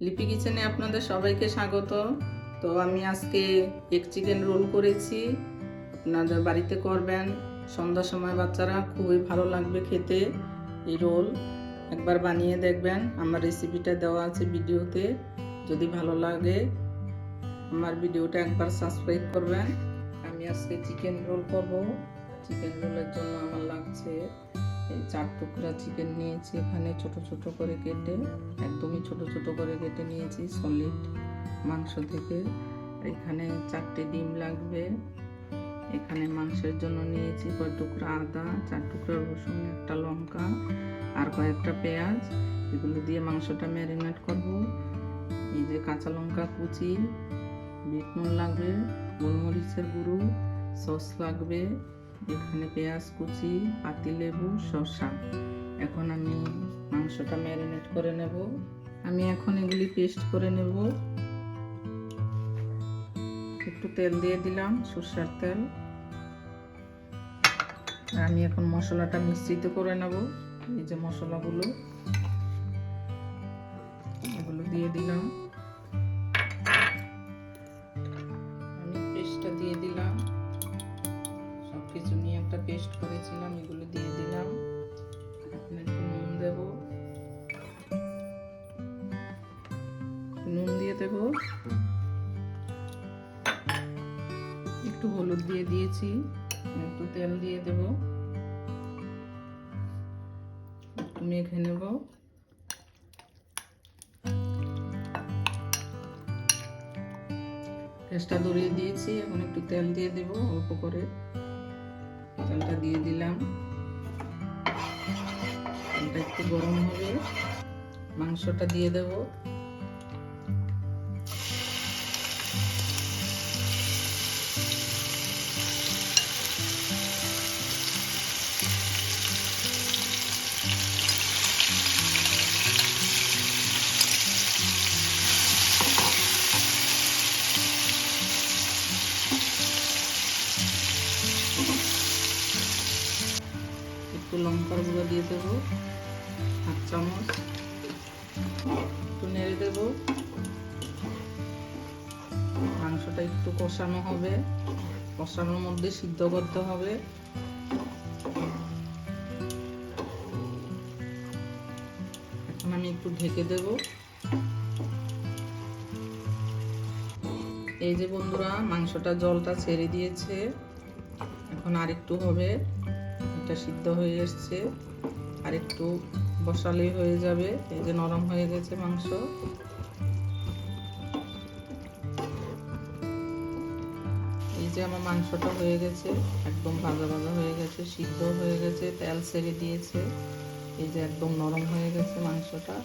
লিপি কিচেনে আপনাদের সবাইকে স্বাগত। তো আমি আজকে এগ চিকেন রোল করেছি। আপনাদের বাড়িতে করবেন। সন্ধ্যার সময় বাচ্চারা খুবই ভালো লাগবে খেতে এই রোল। একবার বানিয়ে দেখবেন। আমার রেসিপিটা দেওয়া আছে ভিডিওতে। যদি ভালো লাগে আমার ভিডিওটা একবার সাবস্ক্রাইব করবেন। আমি আজকে চিকেন রোল করব। চিকেন রোলের জন্য আমার লাগছে এই চার টুকরা চিকেন নিয়েছি, এখানে ছোট ছোট করে কেটে, একদমই ছোট ছোট করে কেটে নিয়েছি সলিড মাংস থেকে। এখানে চারটে ডিম লাগবে। এখানে মাংসের জন্য নিয়েছি কয় টুকরা আদা, চার টুকরা রসুন, একটা লঙ্কা আর কয়েকটা পেঁয়াজ। এগুলো দিয়ে মাংসটা ম্যারিনেট করব। এই যে কাঁচা লঙ্কা কুচি, বিট লাগবে, গোলমরিচের গুঁড়ো, সস লাগবে। এখানে পেঁয়াজ, কুচি পাতিলেবু শসা। এখন আমি মাংসটা ম্যারিনেট করে নেব। আমি এখন এগুলি পেস্ট করে নেব। একটু তেল দিয়ে দিলাম, সর্ষের তেল। আমি এখন মশলাটা মিশ্রিত করে নেব। এই যে মশলাগুলো, এগুলো দিয়ে দিলাম। দিয়ে দেব। একটু হলুদ দিয়ে দিয়েছি, একটু তেল দিয়ে দেব। একটু মেখে নেব। গ্যাসটা ধরিয়ে দিয়েছি, এখন একটু তেল দিয়ে দেব অল্প করে। তেলটা দিয়ে দিলাম। তেলটা একটু গরম হবে। মাংসটা দিয়ে দেব। লঙ্কার গুঁড়ো দিয়ে দেবো, হাফ চামচ। একটু নেড়ে দেবো। মাংসটা একটু কষানো হবে। কষানোর মধ্যে সিদ্ধ করতে হবে। এখন আমি একটু ঢেকে দেব। এই যে বন্ধুরা, মাংসটা জলটা ছেড়ে দিয়েছে। এখন আর একটু হবে। এটা সিদ্ধ হয়ে এসছে। আর একটু বসালেই হয়ে যাবে। এই যে নরম হয়ে গেছে মাংস। এই যে আমার মাংসটা হয়ে গেছে, একদম ভাজা ভাজা হয়ে গেছে, সিদ্ধ হয়ে গেছে, তেল ছেড়ে দিয়েছে। এই যে একদম নরম হয়ে গেছে মাংসটা।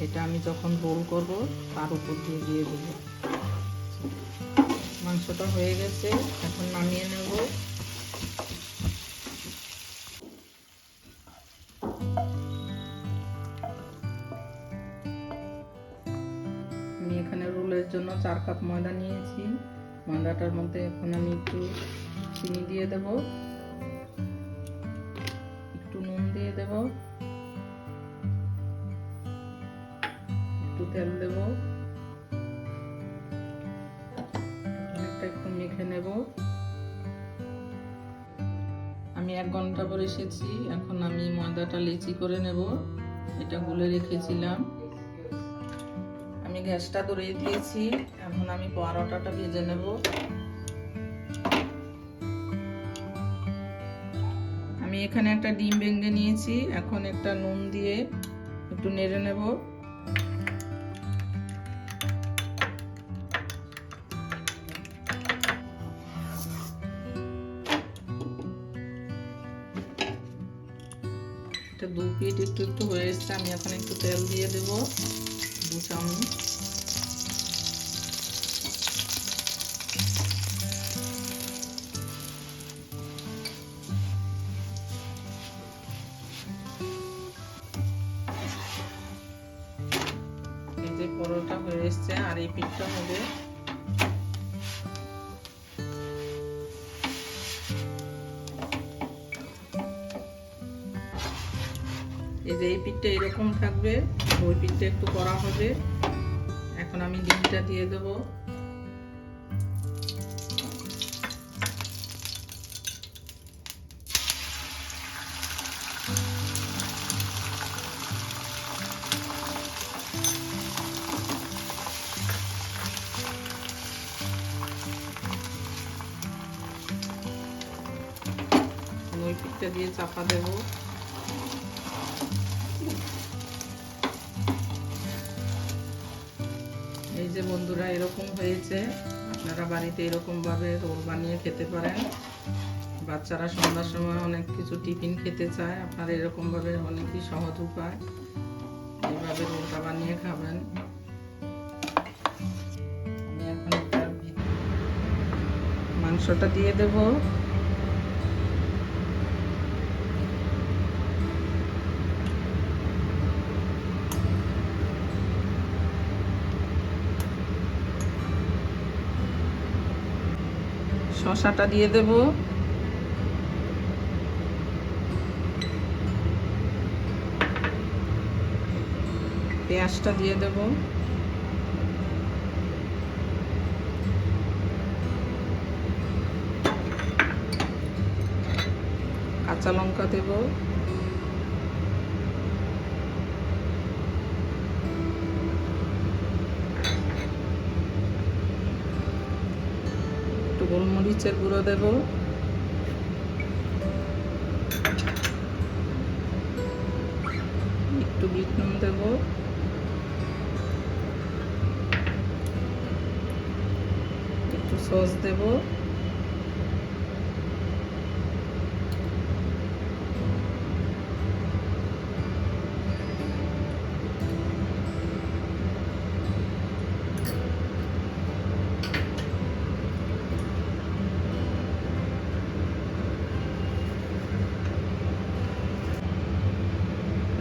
এটা আমি যখন রোল করব, তার উপর দিয়ে দিয়ে দেবো। মাংসটা হয়ে গেছে, এখন নামিয়ে নেব। আমি এখানে রোলের জন্য চার কাপ ময়দা নিয়েছি। ময়দাটার মধ্যে এখন আমি একটু চিনি দিয়ে দেব। একটু নুন দিয়ে দেব। একটু তেল দেবো। নেব। আমি এক ঘণ্টা পর এসেছি, এখন আমি ময়দাটা লেচি করে নেব। এটা গুলে রেখেছিলাম। আমি গ্যাসটা ধরিয়ে দিয়েছি, এখন আমি পরোটাটা ভেজে নেব। আমি এখানে একটা ডিম ভেঙে নিয়েছি, এখন একটা নুন দিয়ে একটু নেড়ে নেব। এটা দু পিট একটু একটু হয়ে এসছে, আমি এখন একটু তেল দিয়ে দেব দু চামচ। পরোটা হয়ে এসছে, আর এই পিঠটা হবে এই যে এই পিঠটা এরকম থাকবে, ওই পিঠটা একটু করা হবে। এখন আমি ডিমটা দিয়ে দেবো। দিয়ে চাপা দেবো। বন্ধুরা এরকম হয়েছে। আপনারা বাড়িতে এরকমভাবে রোল বানিয়ে খেতে পারেন। বাচ্চারা সন্ধ্যার সময় অনেক কিছু টিফিন খেতে চায়। আপনারা এরকমভাবে অনেকই সহজ উপায়। এইভাবে রোলটা বানিয়ে খাবেন। মাংসটা দিয়ে দেবো। শশাটা দিয়ে দেব। পেঁয়াজটা দিয়ে দেব। কাঁচা লঙ্কা দেব। গোলমরিচের গুঁড়ো দেব। একটু বিট নুন দেব। একটু সস দেব।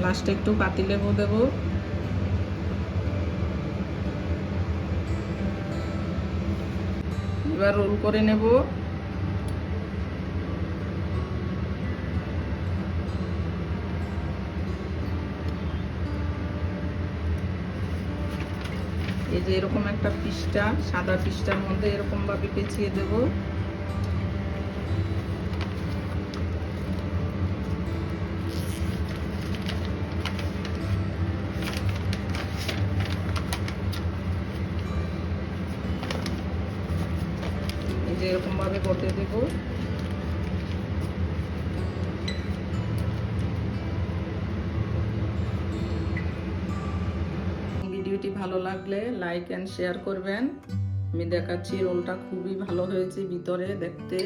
লাস্টে একটু পাতিলেবু দেব। এবার রোল করে নেব। এই যে এরকম একটা পিসটা, সাদা পিসটার মধ্যে এরকম ভাবে পেঁচিয়ে দেবো। ভালো লাগলে লাইক অ্যান্ড শেয়ার করবেন। আমি দেখাচ্ছি রোলটা খুবই ভালো হয়েছে ভিতরে দেখতে।